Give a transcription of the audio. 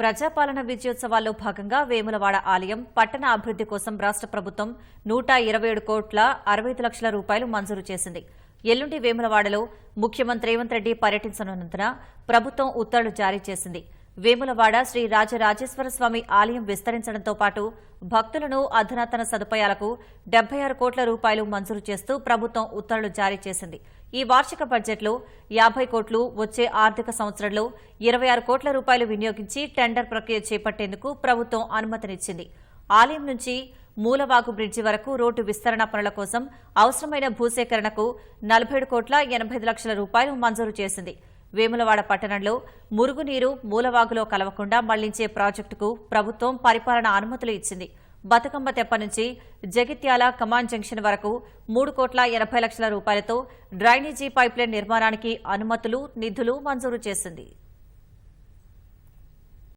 ప్రజాపాలన విజయోత్సవాల్లో భాగంగా వేములవాడ ఆలయం పట్టణ అభివృద్ది కోసం రాష్ట్ర ప్రభుత్వం నూట ఇరవై ఏడు కోట్ల అరవై ఐదు లక్షల రూపాయలు మంజూరు చేసింది. ఎల్లుండి వేములవాడలో ముఖ్యమంత్రి రేవంత్ రెడ్డి పర్యటించనున్నందున ప్రభుత్వం ఉత్తర్వులు జారీ చేసింది. వేములవాడ శ్రీ రాజరాజేశ్వర స్వామి ఆలయం విస్తరించడంతో పాటు భక్తులను అధునాతన సదుపాయాలకు డెబ్బై ఆరు కోట్ల రూపాయలు మంజూరు చేస్తూ ప్రభుత్వం ఉత్తర్వులు జారీ చేసింది. ఈ వార్షిక బడ్జెట్లో యాభై కోట్లు వచ్చే ఆర్థిక సంవత్సరంలో ఇరవై ఆరు కోట్ల రూపాయలు వినియోగించి టెండర్ ప్రక్రియ చేపట్టేందుకు ప్రభుత్వం అనుమతినిచ్చింది. ఆలయం నుంచి మూలవాగు బ్రిడ్జి వరకు రోడ్డు విస్తరణ పనుల కోసం అవసరమైన భూసేకరణకు నలభై కోట్ల ఎనభై లక్షల రూపాయలు మంజూరు చేసింది. వేములవాడ పట్టణంలో మురుగునీరు మూలవాగులో కలవకుండా మళ్ళించే ప్రాజెక్టుకు ప్రభుత్వం పరిపాలన అనుమతులు ఇచ్చింది. బతుకమ్మ తెప్ప నుంచి జగిత్యాల కమాండ్ జంక్షన్ వరకు మూడు కోట్ల ఎనభై లక్షల రూపాయలతో డ్రైనేజీ పైప్లైన్ నిర్మాణానికి అనుమతులు నిధులు మంజూరు చేసింది.